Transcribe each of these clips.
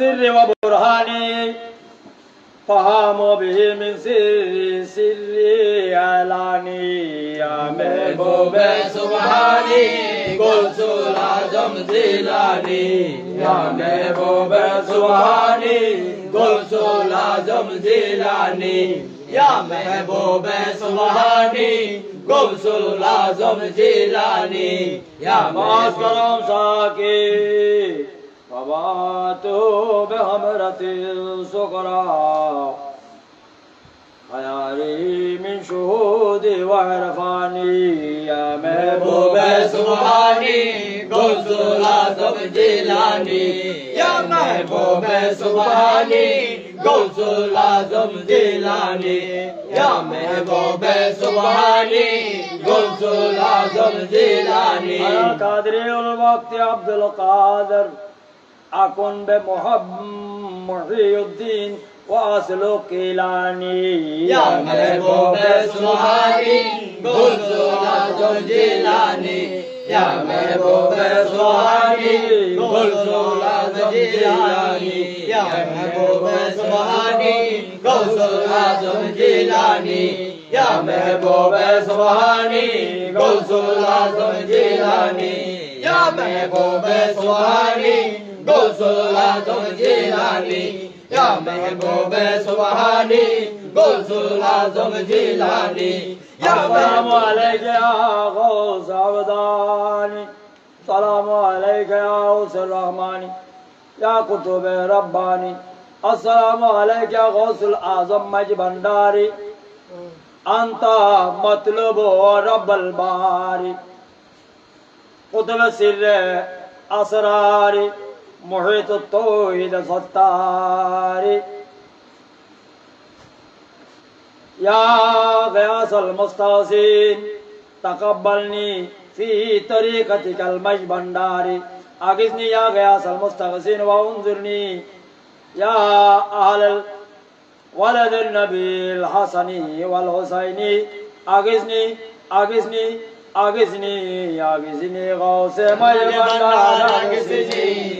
سر وبرهاني فهام به من سر سر اعلاني يا محبوب سبحانی گلسول اعظم زیلانی یا محبوب سبحانی گلسول اعظم زیلانی یا محبوب سبحانی گلسول اعظم زیلانی یا باس محبوب کرم ساکی وباتو خياري من شهود وعرفاني يا محبوب محبوب سبحانی گلسول اعظم زیلانی یا محبوب سبحانی گلسول اعظم زیلانی یا محبوب سبحانی گلسول اعظم زیلانی أنا قادر الوقت عبد القادر أكن بمحب محي الدين وأسلك إلاني یا محبوب سبحانی گلسول اعظم زیلانی یا محبوب سبحانی گلسول اعظم زیلانی یا محبوب سبحانی گلسول اعظم زیلانی یا محبوب سبحانی گلسول اعظم زیلانی یا محبوب سبحانی گلسول اعظم زیلانی یا محبوب سبحانی گلسول اعظم زیلانی یا السلام محبوب عليك يا غوث عبداني السلام عليك يا غوث الرحمن يا كتب رباني السلام عليك يا غوث الأعظم مجبنداري أنت مطلوب رب الباري قطب سر أسراري محيط التوحيد ستاري. يا غياث المستغيثين تقبلني في طريقتك المجبنداري. أغثني يا غياث المستغيثين وأنظرني يا أهل ولد النبي الحسن والحسين أغثني أغثني أغثني أغثني غوث مجبندار أغثني.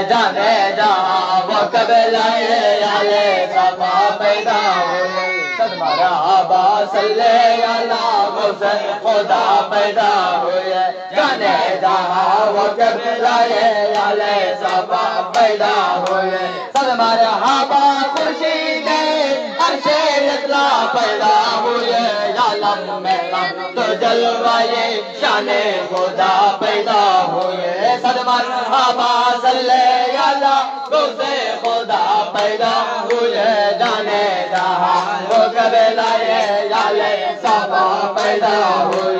ہوئے جانے جا وہ قبل آئے آلے سبا پیدا ہوئے۔ تمہارا آبا صلی اللہ غسل خدا پیدا ہوئے۔ جانے جا وہ قبل آئے آلے سبا پیدا ہوئے۔ تمہارا آبا خورشید عرش اطلاع پیدا ہوئے۔ عالم میں تو جلوائے شان خدا پیدا خدا پیدا ہوئے جانے جہاں وہ کبھی لائے جالے سبا پیدا ہوئے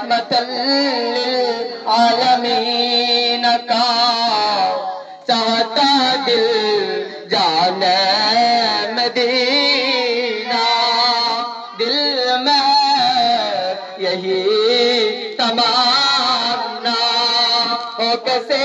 رحمت للعالمین کا چاہتا دل جانے مدینہ۔ دل میں یہی تمام ہو کسے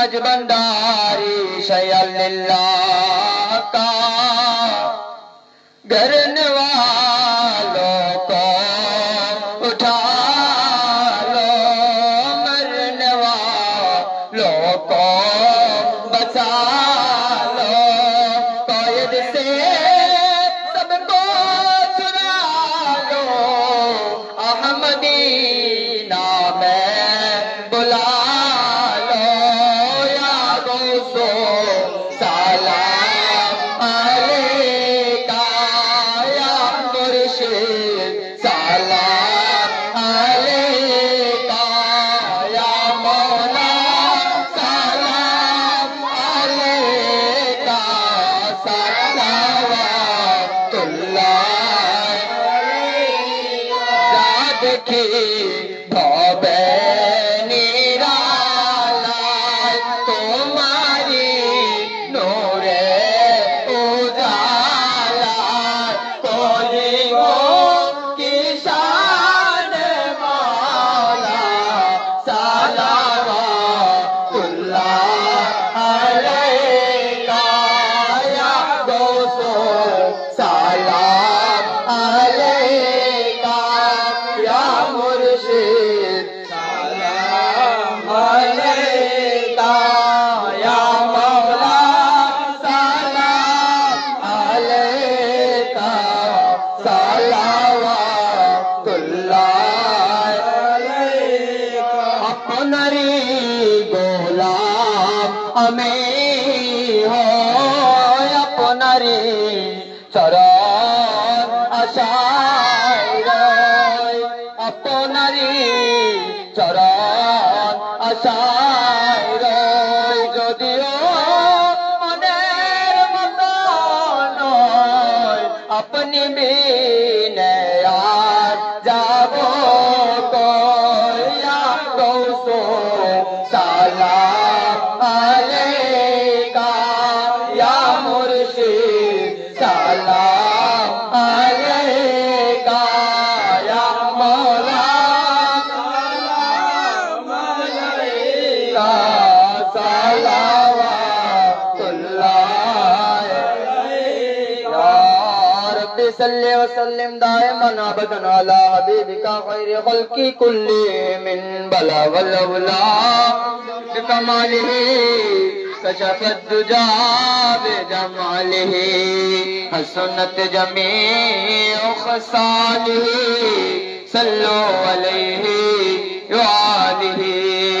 سمجھ بنداری شیل اللہ کا گھرنوار আমি আপনারে চরণ আশায় আপনারে চরণ আশায় যদিও মনের মত আপনি মেয়ে صلی وسلم دائما ابدا علی حبیبک خیر خلق کل من بلا ولولا بکماله کشف الدجا بجماله حسنت جمیع خصاله صلو علیہ وآلہ